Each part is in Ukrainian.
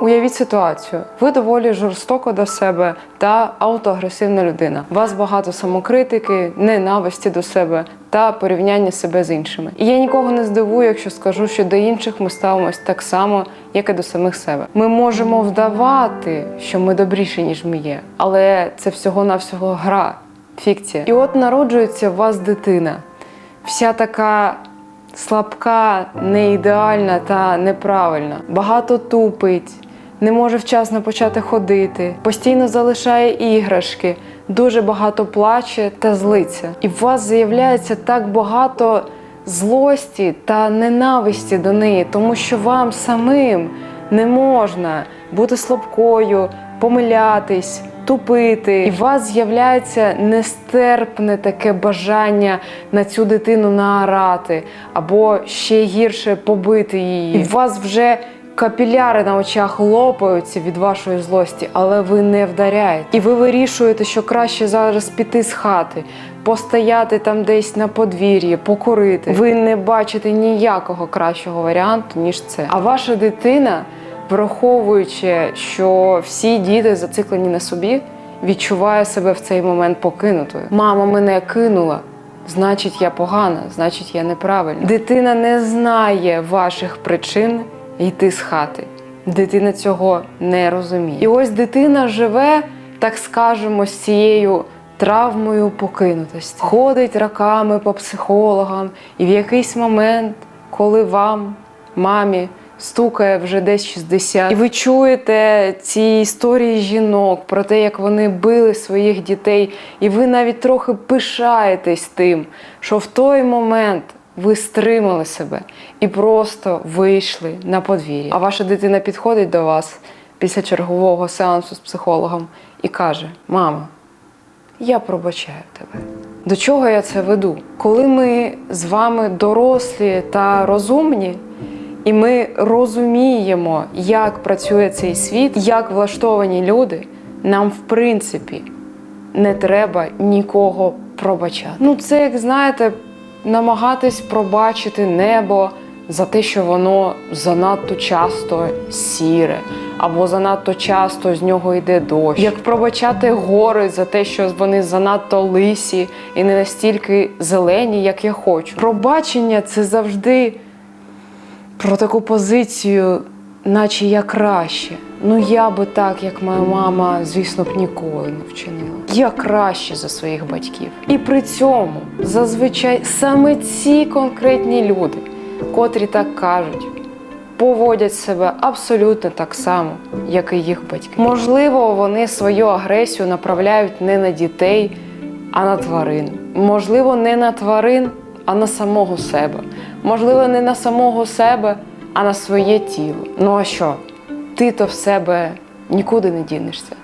Уявіть ситуацію. Ви доволі жорстоко до себе та аутоагресивна людина. У вас багато самокритики, ненависті до себе та порівняння себе з іншими. І я нікого не здивую, якщо скажу, що до інших ми ставимось так само, як і до самих себе. Ми можемо вдавати, що ми добріші, ніж ми є, але це всього-навсього гра, фікція. І от народжується у вас дитина, вся така слабка, неідеальна та неправильна. Багато тупить, не може вчасно почати ходити, постійно залишає іграшки, дуже багато плаче та злиться. І в вас з'являється так багато злості та ненависті до неї, тому що вам самим не можна бути слабкою, помилятись. Тупити, і у вас з'являється нестерпне таке бажання на цю дитину наорати, або ще гірше побити її. І у вас вже капіляри на очах лопаються від вашої злості, але ви не вдаряєте. І ви вирішуєте, що краще зараз піти з хати, постояти там десь на подвір'ї, покурити. Ви не бачите ніякого кращого варіанту, ніж це. А ваша дитина, враховуючи, що всі діти зациклені на собі, відчуває себе в цей момент покинутою. Мама мене кинула. Значить, я погана, значить, я неправильна. Дитина не знає ваших причин йти з хати. Дитина цього не розуміє. І ось дитина живе, так скажемо, з цією травмою покинутості. Ходить роками по психологам, і в якийсь момент, коли вам, мамі, стукає вже десь 60, і ви чуєте ці історії жінок про те, як вони били своїх дітей, і ви навіть трохи пишаєтесь тим, що в той момент ви стримали себе і просто вийшли на подвір'я. А ваша дитина підходить до вас після чергового сеансу з психологом і каже: Мама, я пробачаю тебе. До чого я це веду? Коли ми з вами дорослі та розумні, і ми розуміємо, як працює цей світ, як влаштовані люди, нам в принципі не треба нікого пробачати. Ну, це як знаєте, намагатись пробачити небо за те, що воно занадто часто сіре, або занадто часто з нього йде дощ. Як пробачати гори за те, що вони занадто лисі і не настільки зелені, як я хочу. Пробачення це завжди про таку позицію, наче я краще. Ну я би так, як моя мама, звісно б ніколи не вчинила. Я краще за своїх батьків. І при цьому зазвичай саме ці конкретні люди, котрі так кажуть, поводять себе абсолютно так само, як і їх батьки. Можливо, вони свою агресію направляють не на дітей, а на тварин. Можливо, не на тварин, а на самого себе. Можливо, не на самого себе, а на своє тіло. Ну а що? Ти то в себе нікуди не дінешся.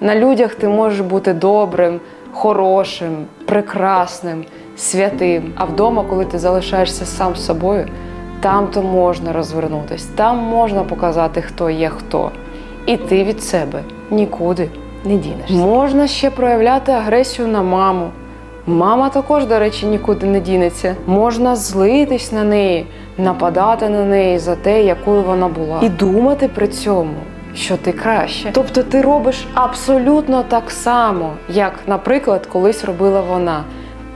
На людях ти можеш бути добрим, хорошим, прекрасним, святим. А вдома, коли ти залишаєшся сам з собою, там то можна розвернутися, там можна показати, хто є хто. І ти від себе нікуди не дінешся. Можна ще проявляти агресію на маму. Мама також, до речі, нікуди не дінеться. Можна злитись на неї, нападати на неї за те, якою вона була, і думати при цьому, що ти краще. Тобто ти робиш абсолютно так само, як, наприклад, колись робила вона.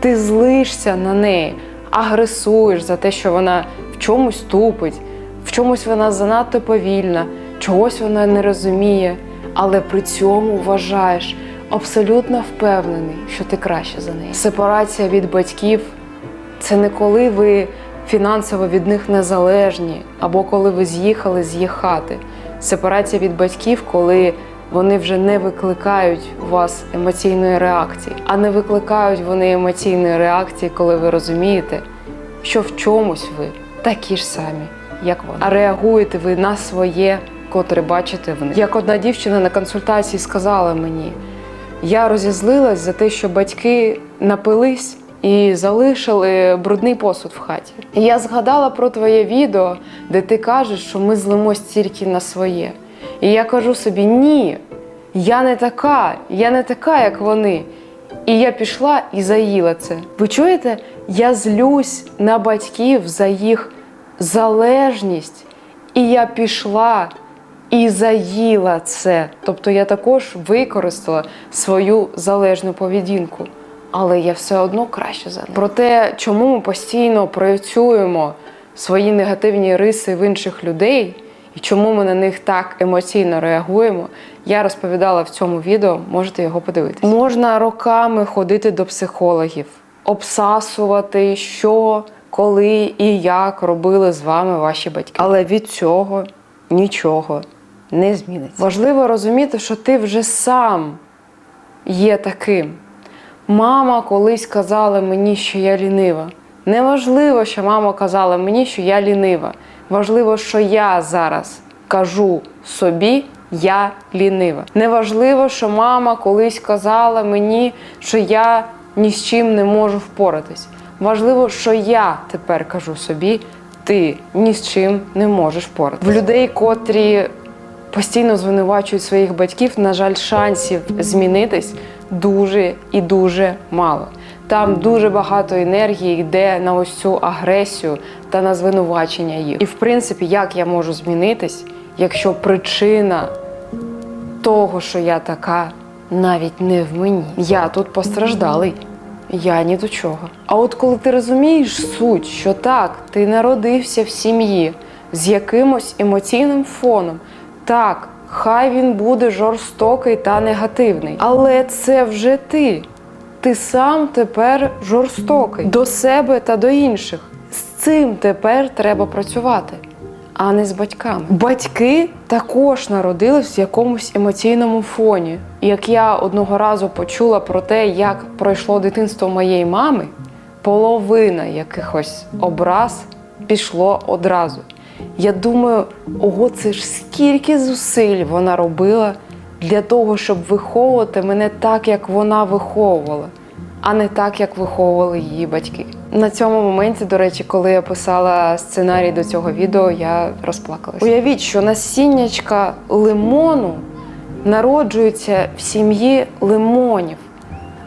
Ти злишся на неї, агресуєш за те, що вона в чомусь тупить, в чомусь вона занадто повільна, чогось вона не розуміє, але при цьому вважаєш абсолютно впевнений, що ти краще за неї. Сепарація від батьків це не коли ви фінансово від них незалежні, або коли ви з'їхали з їх хати. Сепарація від батьків, коли вони вже не викликають у вас емоційної реакції, а не викликають вони емоційної реакції, коли ви розумієте, що в чомусь ви такі ж самі, як вони. А реагуєте ви на своє, котре бачите в них. Як одна дівчина на консультації сказала мені, я розізлилась за те, що батьки напились і залишили брудний посуд в хаті. І я згадала про твоє відео, де ти кажеш, що ми злимось тільки на своє. І я кажу собі: ні, я не така, я не така, як вони. І я пішла і заїла це. Ви чуєте? Я злюсь на батьків за їх залежність. І я пішла і заїла це. Тобто я також використала свою залежну поведінку. Але я все одно краще за них. Про те, чому ми постійно проєцюємо свої негативні риси в інших людей і чому ми на них так емоційно реагуємо, я розповідала в цьому відео, можете його подивитися. Можна роками ходити до психологів, обсасувати, що, коли і як робили з вами ваші батьки. Але від цього нічого не зміниться. Важливо розуміти, що ти вже сам є таким. Мама колись казала мені, що я лінива. Неважливо, що мама казала мені, що я лінива. Важливо, що я зараз кажу собі, я лінива. Неважливо, що мама колись казала мені, що я ні з чим не можу впоратись. Важливо, що я тепер кажу собі, ти ні з чим не можеш впоратись. В людей, котрі постійно звинувачують своїх батьків, на жаль, шансів змінитись дуже і дуже мало. Там дуже багато енергії йде на ось цю агресію та на звинувачення їх. І в принципі, як я можу змінитись, якщо причина того, що я така, навіть не в мені. Я тут постраждалий. Я ні до чого. А от коли ти розумієш суть, що так, ти народився в сім'ї з якимось емоційним фоном, так, хай він буде жорстокий та негативний, але це вже ти. Ти сам тепер жорстокий до себе та до інших. З цим тепер треба працювати, а не з батьками. Батьки також народились в якомусь емоційному фоні. Як я одного разу почула про те, як пройшло дитинство моєї мами, половина якихось образ пішло одразу. Я думаю, ого, це ж скільки зусиль вона робила для того, щоб виховувати мене так, як вона виховувала, а не так, як виховували її батьки. На цьому моменті, до речі, коли я писала сценарій до цього відео, я розплакалась. Уявіть, що насіннячка лимону народжується в сім'ї лимонів.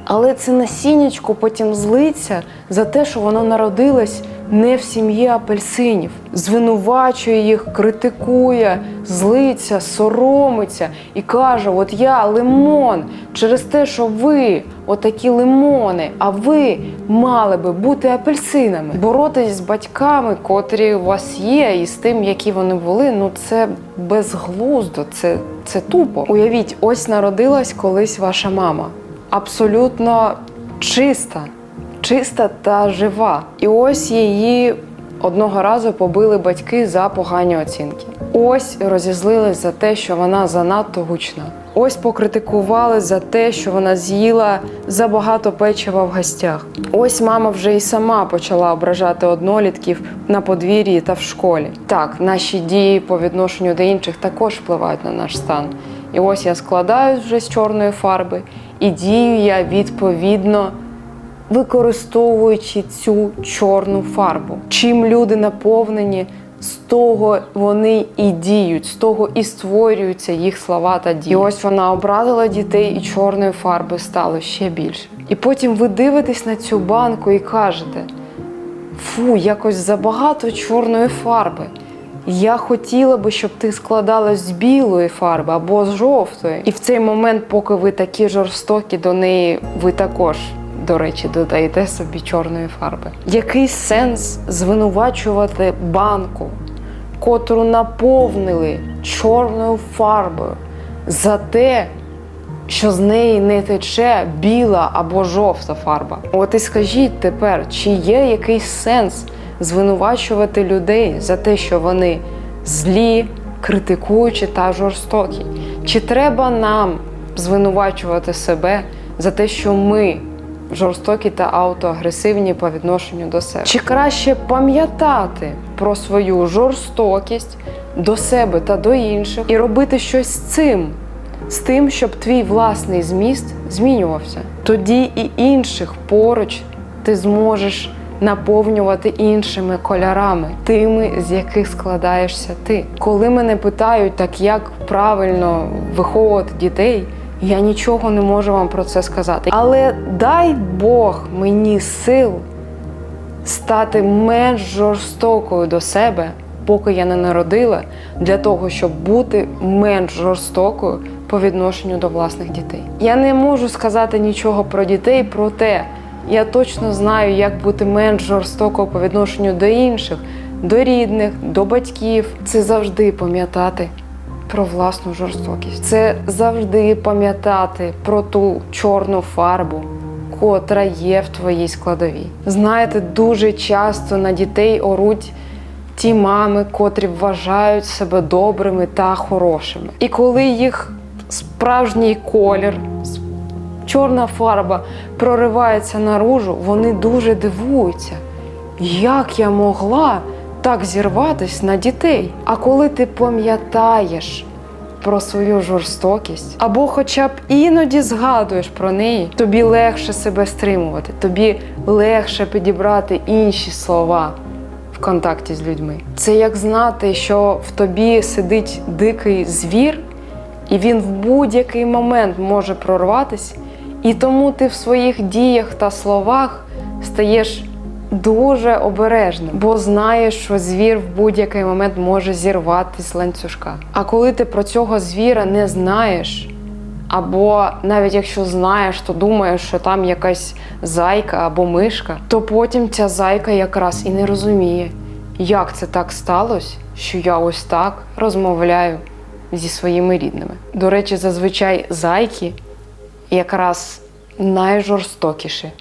Але це насіннячко потім злиться за те, що воно народилось не в сім'ї апельсинів, звинувачує їх, критикує, злиться, соромиться і каже: От я лимон через те, що ви отакі лимони, а ви мали би бути апельсинами. Боротись з батьками, котрі у вас є, і з тим, які вони були, ну це безглуздо, це, це тупо. Уявіть, ось народилась колись ваша мама абсолютно чиста, чиста та жива. І ось її одного разу побили батьки за погані оцінки. Ось розізлились за те, що вона занадто гучна. Ось покритикували за те, що вона з'їла забагато печива в гостях. Ось мама вже і сама почала ображати однолітків на подвір'ї та в школі. Так, наші дії по відношенню до інших також впливають на наш стан. І ось я складаю вже з чорної фарби, і дію я відповідно використовуючи цю чорну фарбу. Чим люди наповнені, з того вони і діють, з того і створюються їх слова та дії. І ось вона образила дітей, і чорної фарби стало ще більше. І потім ви дивитесь на цю банку і кажете: фу, якось забагато чорної фарби. Я хотіла би, щоб ти складалась з білої фарби або з жовтої. І в цей момент, поки ви такі жорстокі до неї, ви також, до речі, додаєте собі чорної фарби. Який сенс звинувачувати банку, котру наповнили чорною фарбою за те, що з неї не тече біла або жовта фарба? От і скажіть тепер, чи є якийсь сенс? звинувачувати людей за те, що вони злі, критикуючі та жорстокі? Чи треба нам звинувачувати себе за те, що ми жорстокі та аутоагресивні по відношенню до себе? Чи краще пам'ятати про свою жорстокість до себе та до інших і робити щось з цим? З тим, щоб твій власний зміст змінювався. Тоді і інших поруч ти зможеш наповнювати іншими кольорами, тими, з яких складаєшся ти. Коли мене питають, так як правильно виховувати дітей, я нічого не можу вам про це сказати. Але дай Бог мені сил стати менш жорстокою до себе поки я не народила, для того, щоб бути менш жорстокою по відношенню до власних дітей. Я не можу сказати нічого про дітей, проте я точно знаю, як бути менш жорстокою по відношенню до інших, до рідних, до батьків. Це завжди пам'ятати про власну жорстокість. Це завжди пам'ятати про ту чорну фарбу, котра є в твоїй складовій. Знаєте, дуже часто на дітей оруть ті мами, котрі вважають себе добрими та хорошими. І коли їх справжній колір, чорна фарба проривається наружу, вони дуже дивуються. Як я могла так зірватись на дітей? А коли ти пам'ятаєш про свою жорстокість, або хоча б іноді згадуєш про неї, тобі легше себе стримувати, тобі легше підібрати інші слова в контакті з людьми. Це як знати, що в тобі сидить дикий звір, і він в будь-який момент може прорватися, і тому ти в своїх діях та словах стаєш дуже обережним, бо знаєш, що звір в будь-який момент може зірватися з ланцюжка. А коли ти про цього звіра не знаєш, або навіть якщо знаєш, то думаєш, що там якась зайка або мишка, то потім ця зайка якраз і не розуміє, як це так сталося, що я ось так розмовляю зі своїми рідними. До речі, зазвичай зайки якраз найжорстокіші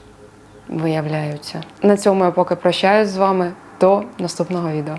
виявляються. На цьому я поки прощаюсь з вами. До наступного відео.